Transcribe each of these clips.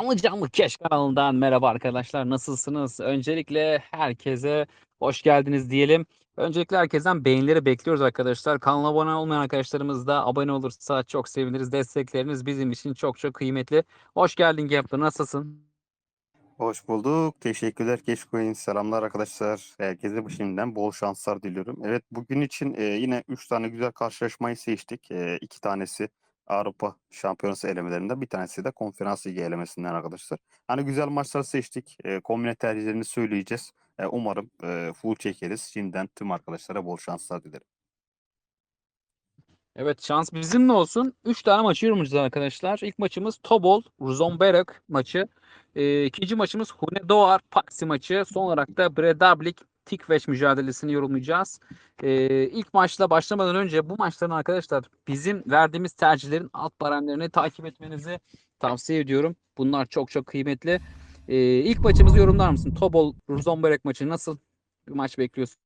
Canlı Keş kanalından merhaba arkadaşlar. Nasılsınız? Öncelikle herkese hoş geldiniz diyelim. Öncelikle herkesten beğenileri bekliyoruz arkadaşlar. Kanala abone olmayan arkadaşlarımız da abone olursa çok seviniriz. Destekleriniz bizim için çok çok kıymetli. Hoş geldin Gap'ta. Nasılsın? Hoş bulduk. Teşekkürler Keşkoy'un. Selamlar arkadaşlar. Herkese bu şimdiden bol şanslar diliyorum. Evet bugün için yine 3 tane güzel karşılaşmayı seçtik. E, iki tanesi Avrupa Şampiyonası elemelerinden bir tanesi de Konferans Ligi elemesinden arkadaşlar. Hani güzel maçlar seçtik. E, kombine tercihlerini söyleyeceğiz. E, umarım e, full çekeriz. Şimdiden tüm arkadaşlara bol şanslar dilerim. Evet şans bizimle olsun. 3 tane maçı yorumlayacağız arkadaşlar. İlk maçımız Tobol, Ruzomberok maçı. Ee, ikinci maçımız Hunedoar, Paxi maçı. Son olarak da Bredablik, Tikveş mücadelesini yorumlayacağız. Ee, ilk maçla başlamadan önce bu maçların arkadaşlar bizim verdiğimiz tercihlerin alt baremlerini takip etmenizi tavsiye ediyorum. Bunlar çok çok kıymetli. Ee, ilk maçımızı yorumlar mısın? Tobol, Ruzomberok maçı nasıl bir maç bekliyorsun?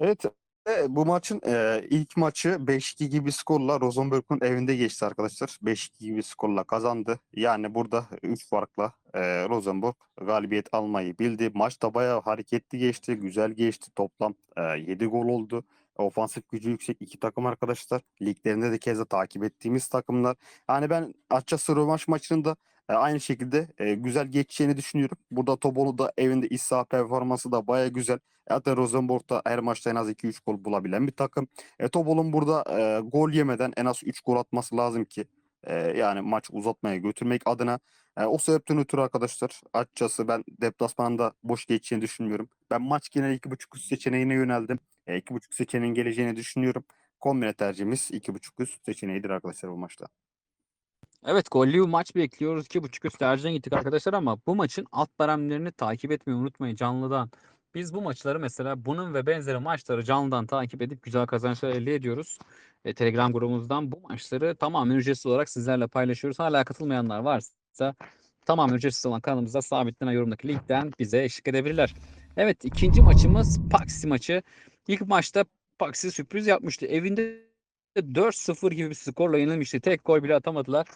Evet e, bu maçın e, ilk maçı 5-2 gibi skorla Rosenborg'un evinde geçti arkadaşlar. 5-2 gibi skorla kazandı. Yani burada 3 farkla e, Rosenborg galibiyet almayı bildi. Maç da bayağı hareketli geçti, güzel geçti. Toplam e, 7 gol oldu. Ofansif gücü yüksek iki takım arkadaşlar. Liglerinde de keza takip ettiğimiz takımlar. Yani ben açıkçası rövanş maçının da e, aynı şekilde e, güzel geçeceğini düşünüyorum. Burada Tobolu da evinde iç performansı da baya güzel. Zaten Rosenborg da her maçta en az 2-3 gol bulabilen bir takım. E, Tobol'un burada e, gol yemeden en az 3 gol atması lazım ki e, yani maç uzatmaya götürmek adına. E, o sebepten ötürü arkadaşlar açıkçası ben deplasmanda boş geçeceğini düşünmüyorum. Ben maç genel 2.5 üst seçeneğine yöneldim. E, 2.5 seçeneğin geleceğini düşünüyorum. Kombine tercihimiz 2.5 üst seçeneğidir arkadaşlar bu maçta. Evet gollü maç bekliyoruz. 2.5 üst tercihine gittik arkadaşlar ama bu maçın alt baremlerini takip etmeyi unutmayın canlıdan. Biz bu maçları mesela bunun ve benzeri maçları canlıdan takip edip güzel kazançlar elde ediyoruz. E, Telegram grubumuzdan bu maçları tamamen ücretsiz olarak sizlerle paylaşıyoruz. Hala katılmayanlar varsa tamamen ücretsiz olan kanalımızda sabitlenen yorumdaki linkten bize eşlik edebilirler. Evet ikinci maçımız Paxi maçı. İlk maçta Paxi sürpriz yapmıştı. Evinde 4-0 gibi bir skorla yenilmişti. Tek gol bile atamadılar.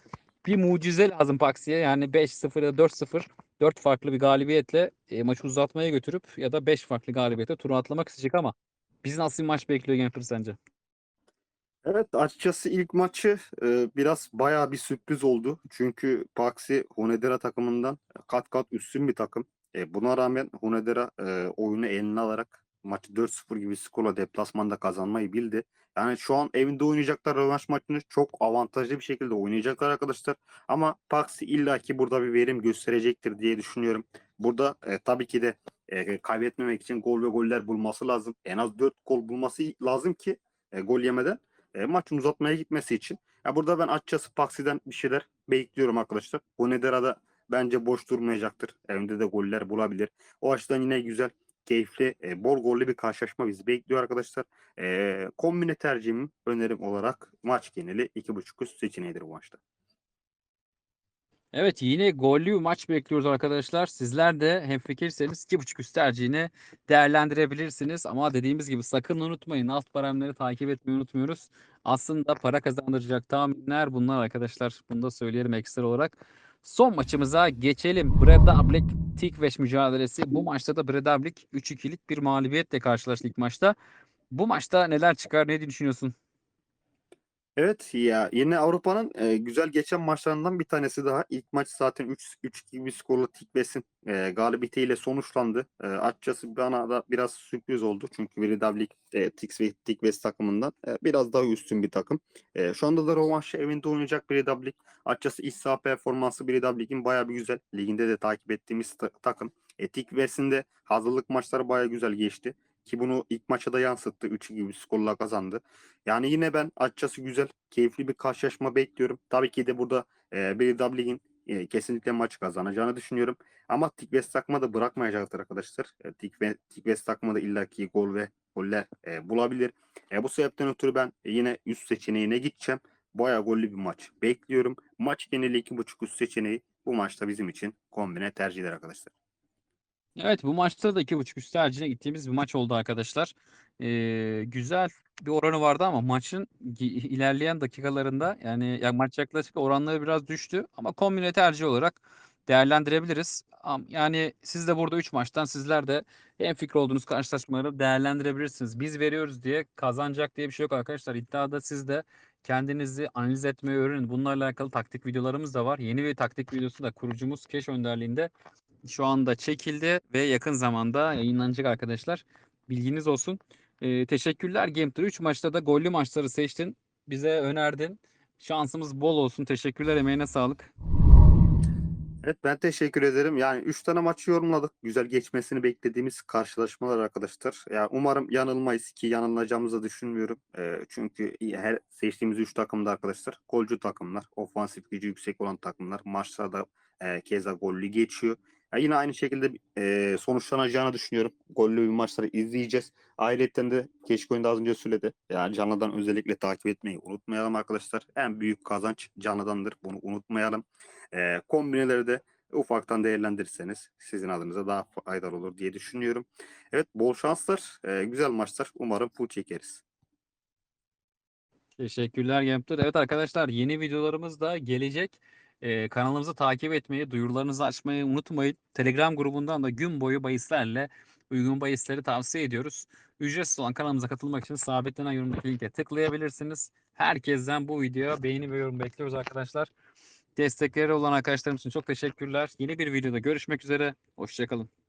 Bir mucize lazım Paxi'ye. Yani 5-0 ya da 4-0 4 farklı bir galibiyetle e, maçı uzatmaya götürüp ya da 5 farklı galibiyetle turu atlamak isteyecek ama bizi nasıl bir maç bekliyor Genfer sence? Evet açıkçası ilk maçı e, biraz bayağı bir sürpriz oldu. Çünkü Paxi Honedera takımından kat kat üstün bir takım. E, buna rağmen Honedera e, oyunu eline alarak maçı 4-0 gibi skorla deplasmanda kazanmayı bildi. Yani şu an evinde oynayacaklar rövanş maçını çok avantajlı bir şekilde oynayacaklar arkadaşlar. Ama Paxi illaki burada bir verim gösterecektir diye düşünüyorum. Burada e, tabii ki de e, kaybetmemek için gol ve goller bulması lazım. En az 4 gol bulması lazım ki e, gol yemeden e, maçın uzatmaya gitmesi için. Ya burada ben açıkçası Paxi'den bir şeyler bekliyorum arkadaşlar. Honedera'da bence boş durmayacaktır. Evinde de goller bulabilir. O açıdan yine güzel, keyifli, e, bol gollü bir karşılaşma bizi bekliyor arkadaşlar. E, kombine tercihim önerim olarak maç geneli 2.5 üst seçeneğidir bu maçta. Evet yine gollü bir maç bekliyoruz arkadaşlar. Sizler de hemfikirseniz 2.5 üst tercihini değerlendirebilirsiniz. Ama dediğimiz gibi sakın unutmayın alt baremleri takip etmeyi unutmuyoruz. Aslında para kazandıracak tahminler bunlar arkadaşlar. Bunu da söyleyelim ekstra olarak. Son maçımıza geçelim. Bredablik Tikveş mücadelesi. Bu maçta da Bredablik 3-2'lik bir mağlubiyetle karşılaştı ilk maçta. Bu maçta neler çıkar ne düşünüyorsun? Evet ya yine Avrupa'nın e, güzel geçen maçlarından bir tanesi daha. İlk maç zaten 3 3 gibi skorla Tikbes'in e, galibiyetiyle sonuçlandı. E, açıkçası bana da biraz sürpriz oldu. Çünkü Veridavlik e, Tix ve Tikbes takımından e, biraz daha üstün bir takım. E, şu anda da rövanşı evinde oynayacak Veridavlik. Açıkçası iç saha performansı Veridavlik'in bayağı bir güzel. Liginde de takip ettiğimiz ta- takım. E, Tikbes'in de hazırlık maçları bayağı güzel geçti. Ki bunu ilk maça da yansıttı. 3 gibi skorla kazandı. Yani yine ben açıkçası güzel, keyifli bir karşılaşma bekliyorum. Tabii ki de burada e, bir Dublin'in e, kesinlikle maçı kazanacağını düşünüyorum. Ama Tikves takma da bırakmayacaktır arkadaşlar. E, Tikves, Tikves da illaki gol ve goller e, bulabilir. E, bu sebepten ötürü ben yine üst seçeneğine gideceğim. Bayağı gollü bir maç bekliyorum. Maç geneli 2.5 üst seçeneği bu maçta bizim için kombine tercihler arkadaşlar. Evet bu maçta da 2.5 üst tercihine gittiğimiz bir maç oldu arkadaşlar. Eee, güzel bir oranı vardı ama maçın ilerleyen dakikalarında yani ya maç yaklaşık oranları biraz düştü ama kombine tercih olarak değerlendirebiliriz. Yani siz de burada 3 maçtan sizler de hemfikir olduğunuz karşılaşmaları değerlendirebilirsiniz. Biz veriyoruz diye kazanacak diye bir şey yok arkadaşlar. İddiada siz de kendinizi analiz etmeyi öğrenin. Bunlarla alakalı taktik videolarımız da var. Yeni bir taktik videosu da kurucumuz Keş önderliğinde şu anda çekildi ve yakın zamanda yayınlanacak arkadaşlar. Bilginiz olsun. Eee, teşekkürler Game'dir. 3 maçta da gollü maçları seçtin. Bize önerdin. Şansımız bol olsun. Teşekkürler. Emeğine sağlık. Evet ben teşekkür ederim. Yani 3 tane maçı yorumladık. Güzel geçmesini beklediğimiz karşılaşmalar arkadaşlar. Ya umarım yanılmayız ki yanılacağımızı düşünmüyorum. Ee, çünkü her seçtiğimiz 3 takım da arkadaşlar golcü takımlar, ofansif gücü yüksek olan takımlar. Maçlarda e, keza gollü geçiyor. Ya yine aynı şekilde e, sonuçlanacağını düşünüyorum. Gollü maçları izleyeceğiz. Ayrıca de keşke oyunda az önce söyledi. Yani canlıdan özellikle takip etmeyi unutmayalım arkadaşlar. En büyük kazanç canlıdandır. Bunu unutmayalım. E, kombineleri de ufaktan değerlendirirseniz sizin adınıza daha faydalı olur diye düşünüyorum. Evet bol şanslar, e, güzel maçlar. Umarım full çekeriz. Teşekkürler Game'dir. Evet arkadaşlar yeni videolarımız da gelecek. Eee, kanalımızı takip etmeyi, duyurularınızı açmayı unutmayın. Telegram grubundan da gün boyu bahislerle uygun bahisleri tavsiye ediyoruz. Ücretsiz olan kanalımıza katılmak için sabitlenen yorumdaki linke tıklayabilirsiniz. Herkesten bu videoya beğeni ve yorum bekliyoruz arkadaşlar. Destekleri olan arkadaşlarım için çok teşekkürler. Yeni bir videoda görüşmek üzere. Hoşçakalın.